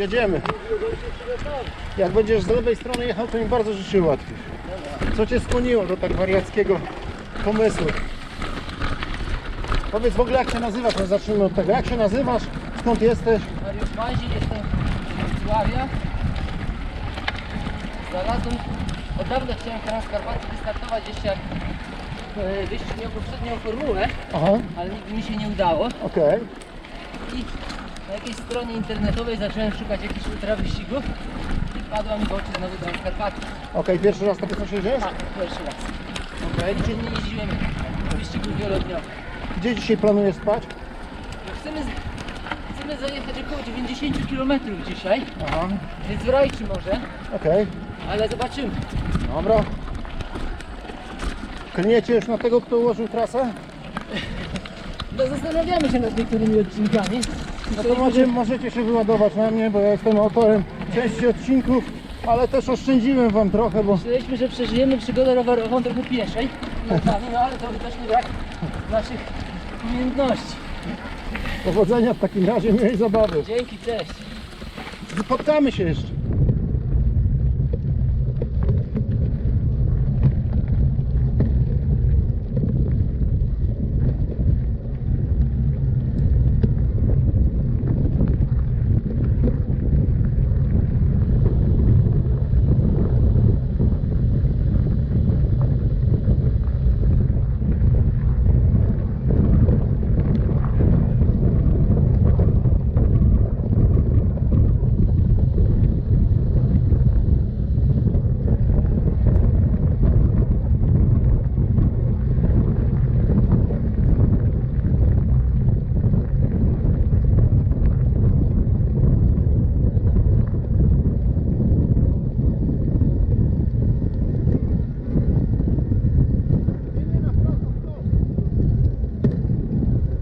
jedziemy. Jak będziesz z lewej strony jechał, to mi bardzo życie ułatwisz. Co cię skłoniło do tak wariackiego pomysłu? Powiedz w ogóle jak się nazywasz, no zacznijmy od tego. Jak się nazywasz? Skąd jesteś? Mariusz Mazi, jestem z Wrocławia. Znalazłem, od dawna chciałem Transkarpaty wystartować jeszcze jak e, wyścig miał poprzednią formułę, Aha, ale nigdy mi się nie udało. okej. I na jakiejś stronie internetowej zacząłem szukać jakichś ultra wyścigów i wpadła mi w oczy znowu Transkarpaty. Okej, pierwszy raz takie coś jedziesz? Tak, pierwszy raz. Okay. Nigdzie nie jeździłem wyścigów wielodniowych. Gdzie dzisiaj planujesz spać? No Chcemy, z- chcemy zajechać około 90 km dzisiaj, Aha, więc w Rojczy może, okej. ale zobaczymy. Dobra. Klniecie już na tego, kto ułożył trasę? No zastanawiamy się nad niektórymi odcinkami. No to macie, możecie się wyładować na mnie, bo ja jestem autorem części odcinków, ale też oszczędziłem wam trochę, bo Myśleliśmy, że przeżyjemy przygodę rowerową trochę pieszej, nocami, no ale to widocznie brak naszych umiejętności. powodzenia w takim razie, miłej zabawy. Dzięki, cześć. Spotkamy się jeszcze.